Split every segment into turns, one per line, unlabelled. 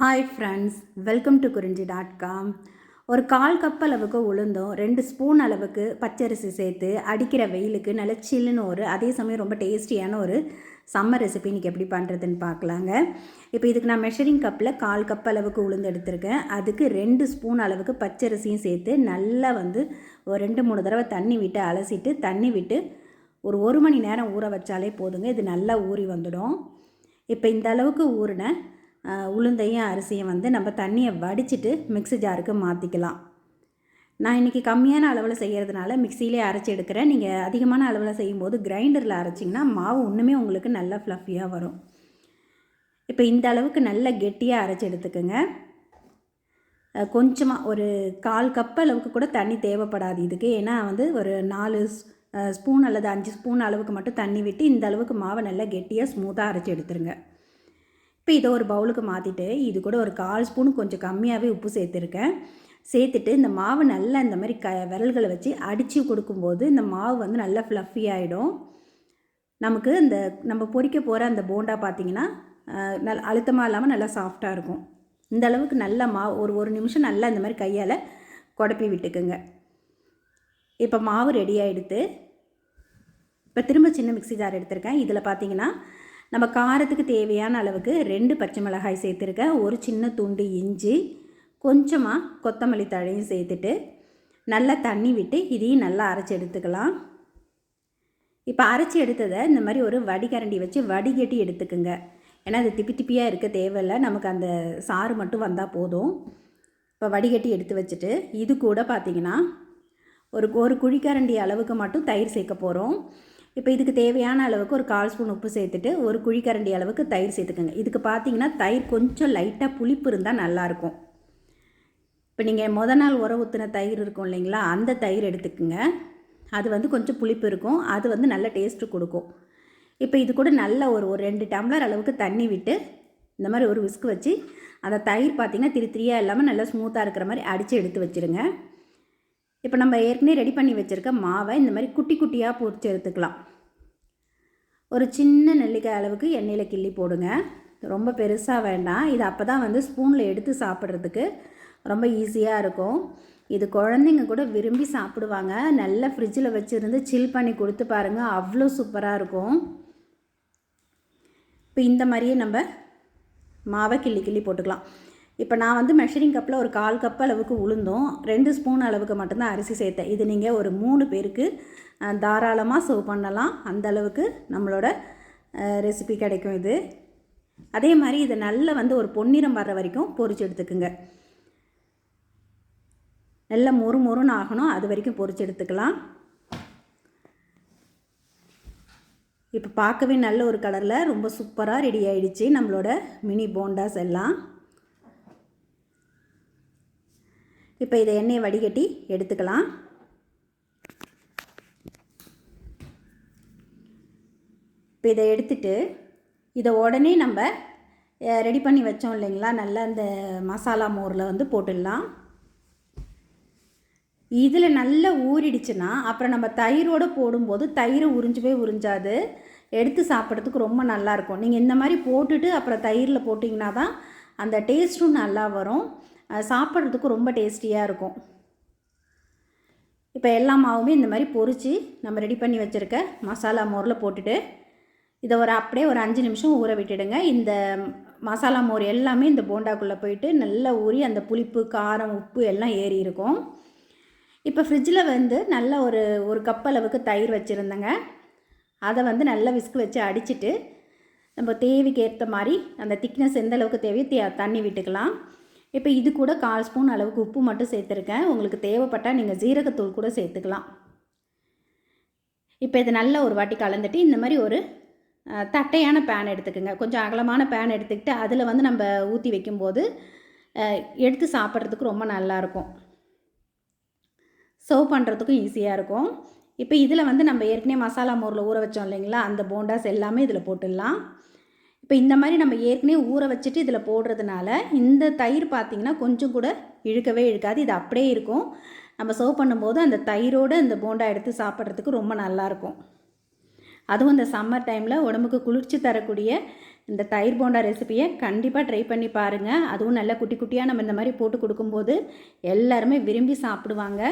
Hi friends welcome to Kurinji dot com ஒரு கால் cup அளவுக்கு உளுந்தும் ரெண்டு ஸ்பூன் அளவுக்கு பச்சரிசி சேர்த்து அடிக்கிற வெயிலுக்கு நல்ல சில்லுன்னு ஒரு அதே சமயம் ரொம்ப டேஸ்டியான ஒரு சம்மர் ரெசிபி இன்றைக்கி எப்படி பண்ணுறதுன்னு பார்க்கலாங்க. இப்போ இதுக்கு நான் மெஷரிங் கப்பில் கால் கப் அளவுக்கு உளுந்து எடுத்திருக்கேன். அதுக்கு ரெண்டு ஸ்பூன் அளவுக்கு பச்சரிசியும் சேர்த்து நல்லா வந்து ஒரு ரெண்டு மூணு தடவை தண்ணி விட்டு அலசிட்டு தண்ணி விட்டு ஒரு ஒரு மணி நேரம் ஊற வச்சாலே போதுங்க. இது நல்லா ஊறி வந்துடும். இப்போ இந்த அளவுக்கு ஊறின உளுந்தையும் அரிசியும் வந்து நம்ம தண்ணியை வடிச்சிட்டு மிக்ஸி ஜாருக்கு மாற்றிக்கலாம் நான் இன்றைக்கி கம்மியான அளவில் செய்கிறதுனால மிக்சியிலே அரைச்சி எடுக்கிறேன். நீங்கள் அதிகமான அளவில் செய்யும்போது கிரைண்டரில் அரைச்சிங்கன்னா மாவு இன்னுமே உங்களுக்கு நல்லா ஃப்ளஃபியாக வரும். இப்போ இந்த அளவுக்கு நல்ல கெட்டியாக அரைச்சி எடுத்துக்கோங்க. கொஞ்சமாக ஒரு கால் கப் அளவுக்கு கூட தண்ணி தேவைப்படாது இதுக்கு. ஏன்னா வந்து ஒரு நாலு ஸ்பூன் அல்லது அஞ்சு ஸ்பூன் அளவுக்கு மட்டும் தண்ணி விட்டு இந்த அளவுக்கு மாவை நல்லா கெட்டியாக ஸ்மூத்தாக அரைச்சி எடுத்துருங்க. இப்போ இதை ஒரு பவுலுக்கு மாற்றிட்டு இது கூட ஒரு கால் ஸ்பூன் கொஞ்சம் கம்மியாகவே உப்பு சேர்த்துருக்கேன். சேர்த்துட்டு இந்த மாவு நல்லா இந்த மாதிரி க விரல்களை வச்சு அடித்து கொடுக்கும்போது இந்த மாவு வந்து நல்லா ஃப்ளஃபி ஆகிடும் நமக்கு இந்த நம்ம பொறிக்க போகிற அந்த போண்டா பார்த்திங்கன்னா நல் அழுத்தமாக இல்லாமல் நல்லா சாஃப்டாக இருக்கும். இந்த அளவுக்கு நல்லா மாவு ஒரு ஒரு நிமிஷம் நல்லா இந்த மாதிரி கையால் குடப்பி விட்டுக்குங்க. இப்போ மாவு ரெடி ஆகிடுத்து இப்போ திரும்ப சின்ன மிக்சி ஜார் எடுத்திருக்கேன். இதில் பார்த்தீங்கன்னா நம்ம காரத்துக்கு தேவையான அளவுக்கு ரெண்டு பச்சை மிளகாய் சேர்த்துருக்கேன் ஒரு சின்ன துண்டு இஞ்சி கொஞ்சமாக கொத்தமல்லி தழையும் சேர்த்துட்டு நல்லா தண்ணி விட்டு இதையும் நல்லா அரைச்சி எடுத்துக்கலாம். இப்போ அரைச்சி எடுத்ததை இந்த மாதிரி ஒரு வடிகரண்டி வச்சு வடிகட்டி எடுத்துக்குங்க. ஏன்னா அது திப்பி திப்பியாக இருக்க தேவையில்லை. நமக்கு அந்த சாறு மட்டும் வந்தால் போதும். இப்போ வடிகட்டி எடுத்து வச்சுட்டு இது கூட பார்த்திங்கன்னா ஒரு ஒரு குழிக்கரண்டி அளவுக்கு மட்டும் தயிர் சேர்க்க போகிறோம் இப்போ இதுக்கு தேவையான அளவுக்கு ஒரு கால் ஸ்பூன் உப்பு சேர்த்துட்டு ஒரு குழிக்கரண்டி அளவுக்கு தயிர் சேர்த்துக்கோங்க. இதுக்கு பார்த்தீங்கன்னா தயிர் கொஞ்சம் லைட்டாக புளிப்பு இருந்தால் நல்லாயிருக்கும். இப்போ நீங்கள் முத நாள் உர ஊற்றின தயிர் இருக்கும் இல்லைங்களா? அந்த தயிர் எடுத்துக்கோங்க. அது வந்து கொஞ்சம் புளிப்பு இருக்கும். அது வந்து நல்ல டேஸ்ட்டு கொடுக்கும். இப்போ இது கூட நல்ல ஒரு ஒரு ரெண்டு டம்ளர் அளவுக்கு தண்ணி விட்டு இந்த மாதிரி ஒரு விஸ்க் வச்சு அந்த தயிர் பார்த்திங்கன்னா திரி திரியாக இல்லாமல் நல்லா ஸ்மூத்தாக இருக்கிற மாதிரி அடித்து எடுத்து வச்சுருங்க. இப்போ நம்ம ஏற்கனவே ரெடி பண்ணி வச்சுருக்க மாவை இந்த மாதிரி குட்டி குட்டியாக பொரிச்சு எடுத்துக்கலாம். ஒரு சின்ன நெல்லிக்காய் அளவுக்கு எண்ணெயில் கிள்ளி போடுங்க. ரொம்ப பெருசாக வேண்டாம். இது அப்போ தான் வந்து ஸ்பூனில் எடுத்து சாப்பிட்றதுக்கு ரொம்ப ஈஸியாக இருக்கும். இது குழந்தைங்க கூட விரும்பி சாப்பிடுவாங்க. நல்லா ஃப்ரிட்ஜில் வச்சுருந்து சில் பண்ணி கொடுத்து பாருங்கள் அவ்வளோ சூப்பராக இருக்கும். இப்போ இந்த மாதிரியே நம்ம மாவை கிள்ளி கிள்ளி போட்டுக்கலாம். இப்போ நான் வந்து மெஷரிங் கப்பில் ஒரு கால் கப் அளவுக்கு உளுந்தும். ரெண்டு ஸ்பூன் அளவுக்கு மட்டும்தான் அரிசி சேர்த்தேன். இது நீங்கள் ஒரு மூணு பேருக்கு தாராளமாக சர்வ் பண்ணலாம். அந்த அளவுக்கு நம்மளோட ரெசிபி கிடைக்கும் இது. அதே மாதிரி இதை நல்லா வந்து ஒரு பொன்னிறம் வர்ற வரைக்கும் பொரிச்சு எடுத்துக்குங்க. நல்லா மொறு மொறுன்னு ஆகணும். அது வரைக்கும் பொரிச்சு எடுத்துக்கலாம். இப்போ பார்க்கவே நல்ல ஒரு கலரில் ரொம்ப சூப்பராக ரெடி ஆயிடுச்சு நம்மளோட மினி போண்டாஸ் எல்லாம். இப்போ இதை எண்ணெயை வடிகட்டி எடுத்துக்கலாம். இப்போ இதை எடுத்துட்டு இதை உடனே நம்ம ரெடி பண்ணி வச்சோம் இல்லைங்களா? நல்லா இந்த மசாலா மோரில் வந்து போட்டுடலாம். இதில் நல்லா ஊறிடுச்சுன்னா அப்புறம் நம்ம தயிரோடு போடும்போது தயிர் உறிஞ்சவே உறிஞ்சாது. எடுத்து சாப்பிட்றதுக்கு ரொம்ப நல்லாயிருக்கும் நீங்கள் இந்த மாதிரி போட்டுட்டு அப்புறம் தயிரில் போட்டிங்கன்னா தான் அந்த டேஸ்ட்டும் நல்லா வரும். சாப்பிட்றதுக்கு ரொம்ப டேஸ்டியாக இருக்கும். இப்போ எல்லா மாவுமே இந்த மாதிரி பொறிச்சு நம்ம ரெடி பண்ணி வச்சுருக்க மசாலா மோரில் போட்டுட்டு இதை ஒரு அப்படியே ஒரு அஞ்சு நிமிஷம் ஊற விட்டுடுங்க. இந்த மசாலா மோர் எல்லாமே இந்த போண்டாக்குள்ளே போயிட்டு நல்லா ஊறி அந்த புளிப்பு காரம் உப்பு எல்லாம் ஏறி இருக்கும். இப்போ ஃப்ரிட்ஜில் வந்து நல்ல ஒரு ஒரு கப் அளவுக்கு தயிர் வச்சுருந்தேங்க. அதை வந்து நல்லா விஸ்க் வச்சு அடிச்சுட்டு நம்ம தேவைக்கு ஏற்ற மாதிரி அந்த திக்னஸ் எந்த அளவுக்கு தேவையோ தே தண்ணி விட்டுக்கலாம். இப்போ இது கூட கால் ஸ்பூன் அளவுக்கு உப்பு மட்டும் சேர்த்துருக்கேன். உங்களுக்கு தேவைப்பட்டால் நீங்கள் ஜீரகத்தூள் கூட சேர்த்துக்கலாம். இப்போ இது நல்ல ஒரு வாட்டி கலந்துட்டு இந்த மாதிரி ஒரு தட்டையான பேன் எடுத்துக்கோங்க. கொஞ்சம் அகலமான பேன் எடுத்துக்கிட்டு அதில் வந்து நம்ம ஊற்றி வைக்கும்போது எடுத்து சாப்பிட்றதுக்கு ரொம்ப நல்லாயிருக்கும் சர்வ் பண்ணுறதுக்கும் ஈஸியாக இருக்கும். இப்போ இதில் வந்து நம்ம ஏற்கனவே மசாலா மோரில் ஊற வச்சோம் இல்லைங்களா? அந்த போண்டாஸ் எல்லாமே இதில் போட்டுடலாம். இப்போ இந்த மாதிரி நம்ம ஏற்கனவே ஊற வச்சுட்டு இதில் போடுறதுனால இந்த தயிர் பார்த்திங்கன்னா கொஞ்சம் கூட இழுக்கவே இழுக்காது. இது அப்படியே இருக்கும். நம்ம சர்வ் பண்ணும்போது அந்த தயிரோடு அந்த போண்டா எடுத்து சாப்பிட்றதுக்கு ரொம்ப நல்லாயிருக்கும் அதுவும் இந்த சம்மர் டைமில் உடம்புக்கு குளிர்ச்சி தரக்கூடிய இந்த தயிர் போண்டா ரெசிபியை கண்டிப்பாக ட்ரை பண்ணி பாருங்கள் அதுவும் நல்லா குட்டி குட்டியாக நம்ம இந்த மாதிரி போட்டு கொடுக்கும்போது எல்லாருமே விரும்பி சாப்பிடுவாங்க.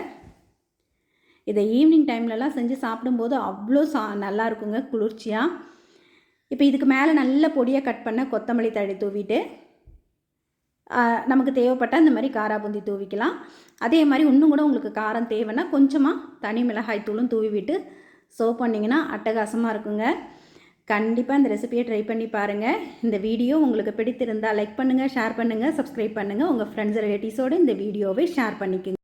இதை ஈவினிங் டைம்லலாம் செஞ்சு சாப்பிடும்போது அவ்வளோ சா நல்லா இருக்குங்க குளிர்ச்சியாக இப்போ இதுக்கு மேலே நல்ல பொடியாக கட் பண்ண கொத்தமல்லி தழை தூவிட்டு நமக்கு தேவைப்பட்டால் இந்த மாதிரி காரா பூந்தி தூவிக்கலாம். அதே மாதிரி இன்னும் கூட உங்களுக்கு காரம் தேவைன்னா கொஞ்சமாக தனி மிளகாய் தூளும் தூவி விட்டு சர்வ் பண்ணிங்கன்னா அட்டகாசமாக இருக்குங்க. கண்டிப்பாக இந்த ரெசிபியை ட்ரை பண்ணி பாருங்கள் இந்த வீடியோ உங்களுக்கு பிடித்திருந்தால் லைக் பண்ணுங்கள் ஷேர் பண்ணுங்கள் சப்ஸ்கிரைப் பண்ணுங்கள் உங்கள் ஃப்ரெண்ட்ஸ் ரிலேட்டிவ்ஸோடு இந்த வீடியோவை ஷேர் பண்ணிக்கோங்க.